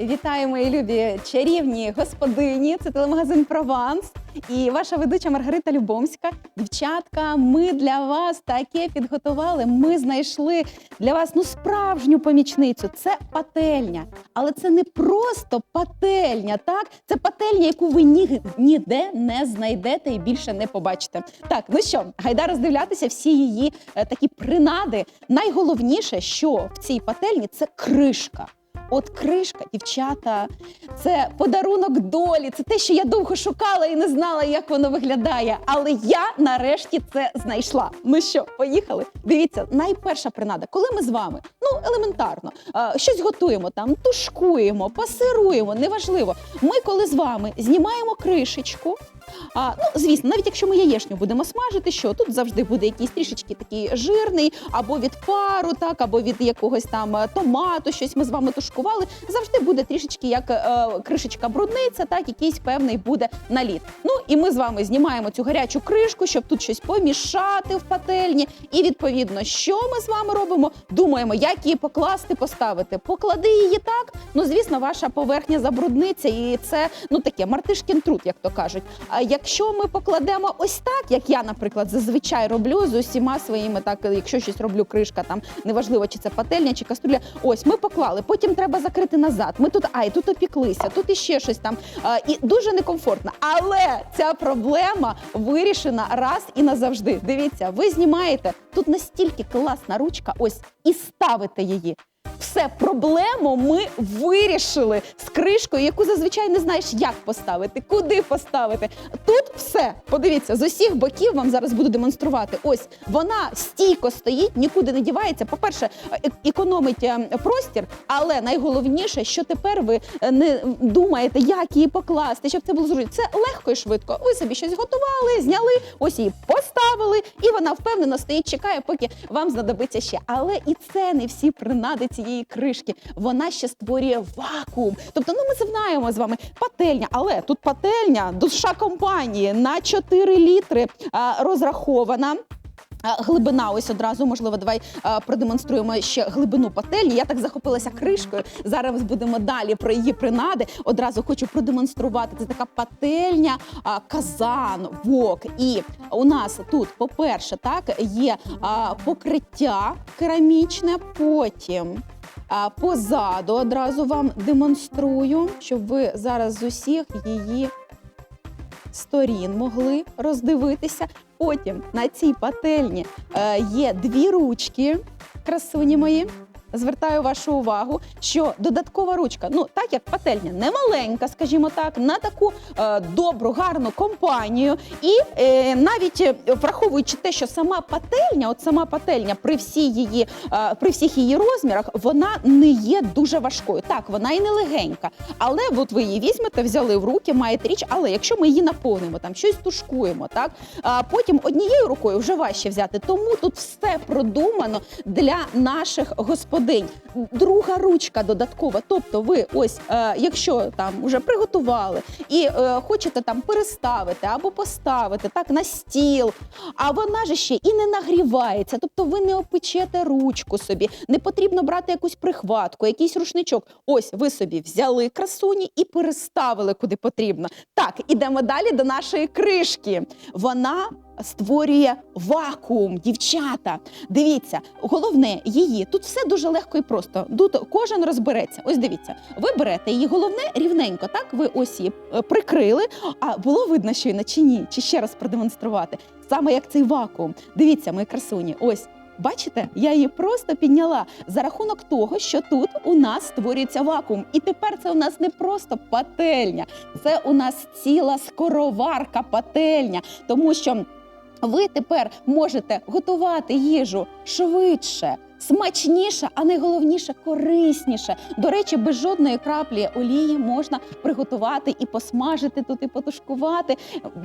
Вітаю, мої любі чарівні господині. Це телемагазин Прованс і ваша ведуча Маргарита Любомська. Дівчатка, ми для вас таке підготували. Ми знайшли для вас ну справжню помічницю. Це пательня, але це не просто пательня. Так, це пательня, яку ви ні, ніде не знайдете і більше не побачите. Так, ну що, гайда роздивлятися всі її е, такі принади. Найголовніше, що в цій пательні це кришка. От кришка, дівчата, це подарунок долі. Це те, що я довго шукала і не знала, як воно виглядає. Але я нарешті це знайшла. Ну що, поїхали? Дивіться, найперша принада, коли ми з вами, ну елементарно, щось готуємо там, тушкуємо, пасируємо, неважливо. Ми, коли з вами знімаємо кришечку. А, ну, звісно, навіть якщо ми яєчню будемо смажити, що тут завжди буде якийсь трішечки такий жирний, або від пару, так, або від якогось там е, томату, щось ми з вами тушкували. Завжди буде трішечки як е, кришечка брудниця, так, якийсь певний буде наліт. Ну і ми з вами знімаємо цю гарячу кришку, щоб тут щось помішати в пательні. І відповідно, що ми з вами робимо? Думаємо, як її покласти, поставити. Поклади її так. Ну, звісно, ваша поверхня забрудниться, і це ну таке мартишкін труд, як то кажуть. Якщо ми покладемо ось так, як я, наприклад, зазвичай роблю з усіма своїми, так якщо щось роблю, кришка там неважливо, чи це пательня, чи каструля. Ось ми поклали. Потім треба закрити назад. Ми тут ай, тут опіклися, тут іще щось там. А, і дуже некомфортно. Але ця проблема вирішена раз і назавжди. Дивіться, ви знімаєте тут настільки класна ручка, ось і ставите її. Все, проблему ми вирішили з кришкою, яку зазвичай не знаєш, як поставити, куди поставити. Тут все. Подивіться, з усіх боків вам зараз буду демонструвати. Ось вона стійко стоїть, нікуди не дівається. По-перше, е- економить е, простір, але найголовніше, що тепер ви е, не думаєте, як її покласти, щоб це було зручно. Це легко і швидко. Ви собі щось готували, зняли, ось її поставили, і вона впевнено стоїть, чекає, поки вам знадобиться ще. Але і це не всі принади цієї кришки. Вона ще створює вакуум. Тобто, ну ми знаємо з вами пательня, але тут пательня душа компанії на 4 літри а, розрахована. Глибина, ось одразу, можливо, давай продемонструємо ще глибину пательні. Я так захопилася кришкою. Зараз будемо далі про її принади. Одразу хочу продемонструвати. Це така пательня, казан, вок. І у нас тут, по-перше, так є покриття керамічне, потім. Позаду одразу вам демонструю, щоб ви зараз з усіх її сторін могли роздивитися. Потім на цій пательні е, є дві ручки, красуні мої. Звертаю вашу увагу, що додаткова ручка, ну так як пательня не маленька, скажімо так, на таку е, добру, гарну компанію. І е, навіть е, враховуючи те, що сама пательня, от сама пательня при всій її, е, при всіх її розмірах, вона не є дуже важкою. Так, вона і не легенька. Але от ви її візьмете, взяли в руки, маєте річ. Але якщо ми її наповнимо, там щось тушкуємо, так а потім однією рукою вже важче взяти. Тому тут все продумано для наших господинь. Друга ручка додаткова. Тобто, ви ось, е, якщо там вже приготували і е, хочете там переставити або поставити так на стіл, а вона ж ще і не нагрівається. Тобто, ви не опечете ручку собі, не потрібно брати якусь прихватку, якийсь рушничок. Ось ви собі взяли красуні і переставили куди потрібно. Так, ідемо далі до нашої кришки. Вона створює вакуум, дівчата. Дивіться, головне її. Тут все дуже легко і просто. Тут кожен розбереться. Ось дивіться, ви берете її головне рівненько. Так, ви ось її е, прикрили. А було видно, щойно чи ні? Чи ще раз продемонструвати? Саме як цей вакуум. Дивіться, мої красуні, ось. Бачите, я її просто підняла за рахунок того, що тут у нас створюється вакуум. І тепер це у нас не просто пательня, це у нас ціла скороварка пательня, тому що ви тепер можете готувати їжу швидше. Смачніше, а найголовніше корисніше. До речі, без жодної краплі олії можна приготувати і посмажити тут, і потушкувати.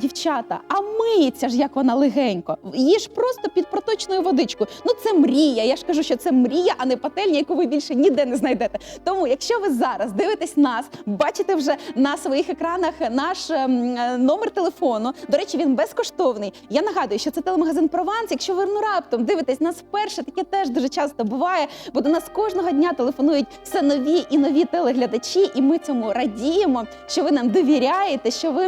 Дівчата, а миється ж як вона легенько. Її ж просто під проточною водичкою. Ну це мрія. Я ж кажу, що це мрія, а не пательня, яку ви більше ніде не знайдете. Тому, якщо ви зараз дивитесь нас, бачите вже на своїх екранах наш ем, е, номер телефону. До речі, він безкоштовний. Я нагадую, що це телемагазин Прованс. Якщо ви ну раптом дивитесь нас вперше, таке теж дуже часто часто буває, бо до нас кожного дня телефонують все нові і нові телеглядачі, і ми цьому радіємо, що ви нам довіряєте, що ви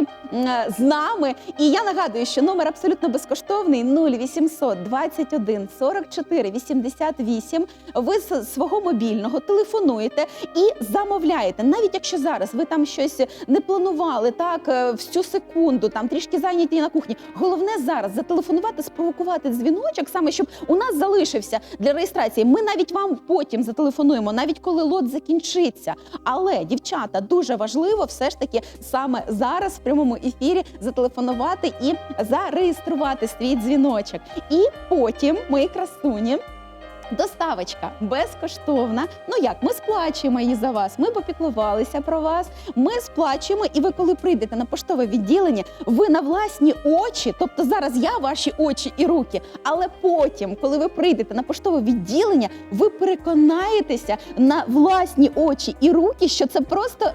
з нами. І я нагадую, що номер абсолютно безкоштовний 0800 21 44 88. Ви з свого мобільного телефонуєте і замовляєте. Навіть якщо зараз ви там щось не планували так е, в цю секунду, там трішки зайняті на кухні. Головне зараз зателефонувати, спровокувати дзвіночок, саме щоб у нас залишився для реєстрації. Ми навіть вам потім зателефонуємо, навіть коли лот закінчиться. Але дівчата дуже важливо все ж таки саме зараз в прямому ефірі зателефонувати і зареєструвати свій дзвіночок. І потім ми красуні. Доставочка безкоштовна. Ну як ми сплачуємо її за вас? Ми попіклувалися про вас. Ми сплачуємо, і ви, коли прийдете на поштове відділення, ви на власні очі, тобто зараз я ваші очі і руки, але потім, коли ви прийдете на поштове відділення, ви переконаєтеся на власні очі і руки, що це просто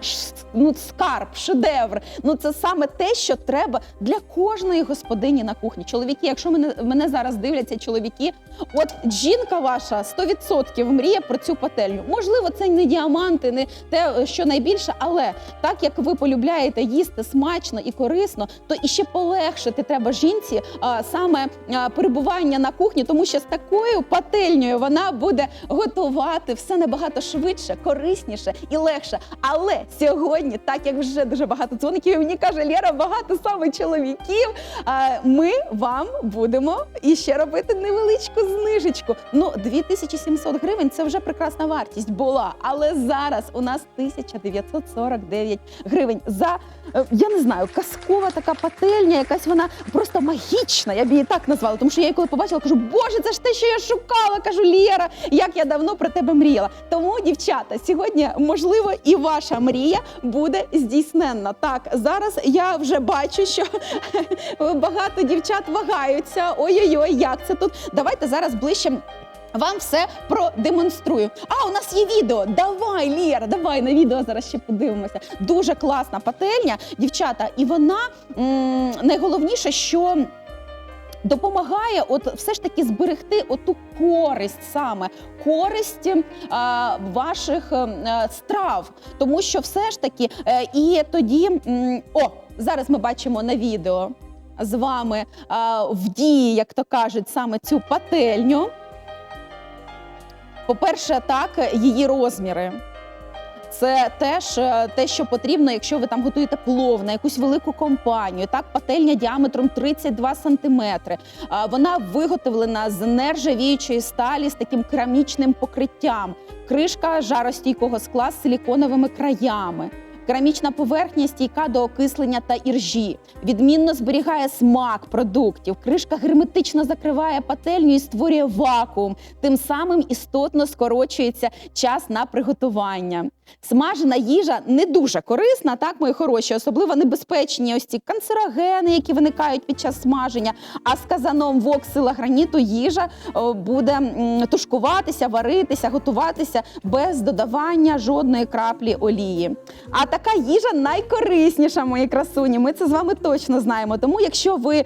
ну, скарб, шедевр. Ну це саме те, що треба для кожної господині на кухні. Чоловіки, якщо мене, мене зараз дивляться чоловіки, от жінка ваша 100% мріє про цю пательню. Можливо, це не діаманти, не те, що найбільше, але так як ви полюбляєте їсти смачно і корисно, то і ще полегшити треба жінці а, саме а, перебування на кухні, тому що з такою пательнею вона буде готувати все набагато швидше, корисніше і легше. Але сьогодні, так як вже дуже багато дзвоників, мені каже Лєра, багато саме чоловіків. а, Ми вам будемо іще робити невеличку знижечку. Ну, 2700 гривень це вже прекрасна вартість була. Але зараз у нас 1949 гривень за е, я не знаю, казкова така пательня, якась вона просто магічна. Я б її так назвала. Тому що я її коли побачила, кажу, боже, це ж те, що я шукала. Кажу, Лєра, як я давно про тебе мріяла. Тому, дівчата, сьогодні можливо і ваша мрія буде здійсненна. Так, зараз я вже бачу, що багато дівчат вагаються. Ой-ой-ой, як це тут? Давайте зараз ближче. Вам все продемонструю. А у нас є відео. Давай, Лєра, давай на відео зараз ще подивимося. Дуже класна пательня, дівчата, і вона м, найголовніше, що. Допомагає, от все ж таки зберегти оту користь саме користь е, ваших е, страв, тому що все ж таки, е, і тоді м, о, зараз ми бачимо на відео з вами е, в дії, як то кажуть, саме цю пательню. По-перше, так, її розміри. Це теж е, те, що потрібно, якщо ви там готуєте плов на якусь велику компанію. Так, пательня діаметром 32 сантиметри. Вона виготовлена з нержавіючої сталі з таким керамічним покриттям. Кришка жаростійкого скла з силіконовими краями. Керамічна поверхня стійка до окислення та іржі. Відмінно зберігає смак продуктів. Кришка герметично закриває пательню і створює вакуум. Тим самим істотно скорочується час на приготування. Смажена їжа не дуже корисна, так, мої хороші, особливо небезпечні ось ці канцерогени, які виникають під час смаження. А з казаном воксила граніту їжа буде тушкуватися, варитися, готуватися без додавання жодної краплі олії. А така їжа найкорисніша, мої красуні. Ми це з вами точно знаємо. Тому, якщо ви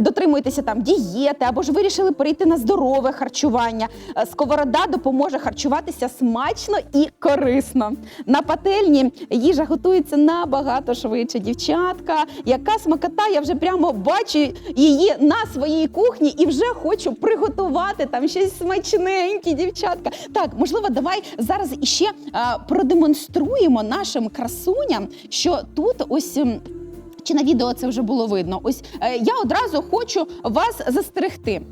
дотримуєтеся там дієти або ж вирішили перейти на здорове харчування, е, сковорода допоможе харчуватися смачно і корисно. На пательні їжа готується набагато швидше. Дівчатка, яка смакота, я вже прямо бачу її на своїй кухні і вже хочу приготувати там щось смачненьке, дівчатка. Так, можливо, давай зараз іще а, продемонструємо нашим красуням, що тут ось. Чи на відео це вже було видно? Ось е, я одразу хочу вас застерегти.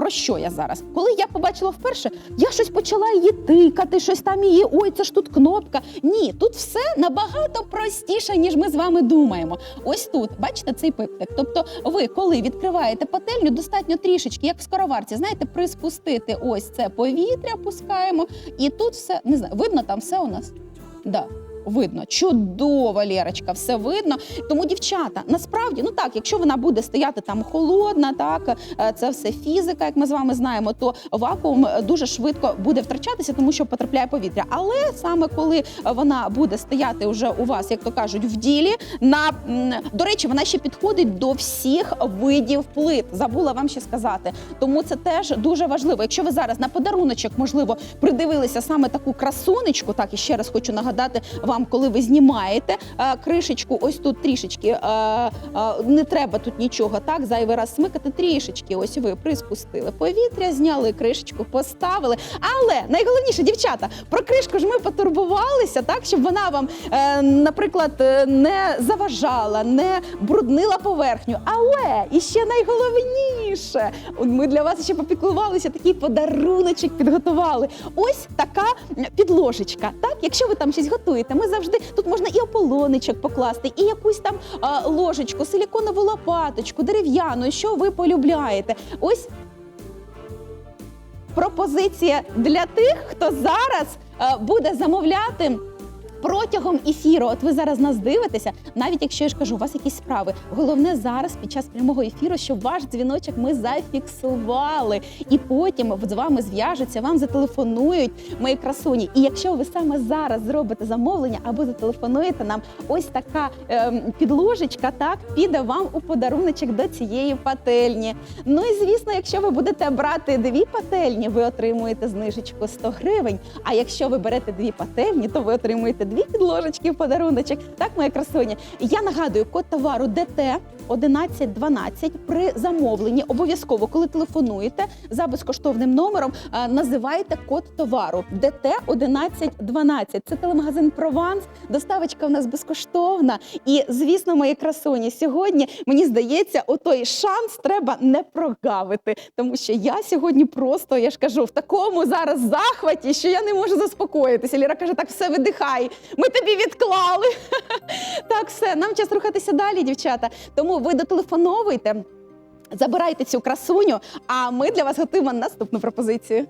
Про що я зараз? Коли я побачила вперше, я щось почала її тикати, щось там її. Ой, це ж тут кнопка. Ні, тут все набагато простіше, ніж ми з вами думаємо. Ось тут, бачите, цей пиптик. Тобто, ви, коли відкриваєте пательню, достатньо трішечки, як в скороварці, знаєте, приспустити ось це повітря, пускаємо, і тут все не знаю, видно там все у нас. Да. Видно. Чудово, Лєрочка, все видно. Тому, дівчата, насправді, ну так, якщо вона буде стояти там холодна, так е, це все фізика, як ми з вами знаємо, то вакуум дуже швидко буде втрачатися, тому що потрапляє повітря. Але саме коли вона буде стояти вже у вас, як то кажуть, в ділі, на до речі, вона ще підходить до всіх видів плит. Забула вам ще сказати. Тому це теж дуже важливо. Якщо ви зараз на подаруночок, можливо, придивилися саме таку красунечку, так і ще раз хочу нагадати вам, коли ви знімаєте е, кришечку, ось тут трішечки е, е, не треба тут нічого, так зайвий раз смикати трішечки. Ось ви приспустили повітря, зняли кришечку, поставили. Але найголовніше, дівчата, про кришку ж ми потурбувалися, так щоб вона вам, наприклад, не заважала, не бруднила поверхню. Але і ще найголовніше, ми для вас ще попіклувалися, такий подаруночок підготували. Ось така підложечка. Так, якщо ви там щось готуєте, ми завжди тут можна і ополоничок покласти, і якусь там а, ложечку, силіконову лопаточку, дерев'яну, що ви полюбляєте. Ось пропозиція для тих, хто зараз а, буде замовляти. Протягом ефіру, от ви зараз нас дивитеся, навіть якщо я ж кажу, у вас якісь справи. Головне зараз під час прямого ефіру, щоб ваш дзвіночок ми зафіксували, і потім з вами зв'яжуться, вам зателефонують мої красуні. І якщо ви саме зараз зробите замовлення або зателефонуєте нам, ось така ем, підложечка, так піде вам у подаруночок до цієї пательні. Ну і звісно, якщо ви будете брати дві пательні, ви отримуєте знижечку 100 гривень. А якщо ви берете дві пательні, то ви отримуєте дві підложечки в подаруночок. Так, моя красуня. Я нагадую, код товару ДТ 1112 при замовленні. Обов'язково, коли телефонуєте за безкоштовним номером, е, називайте код товару ДТ 1112. Це телемагазин Прованс. Доставочка у нас безкоштовна. І звісно, мої красуні, сьогодні мені здається, отой шанс треба не прогавити, тому що я сьогодні просто, я ж кажу, в такому зараз захваті, що я не можу заспокоїтися. Ліра каже: так все видихай. Ми тобі відклали. Так, все, нам час рухатися далі, дівчата. Тому ви дотелефоновуйте, забирайте цю красуню, а ми для вас готуємо наступну пропозицію.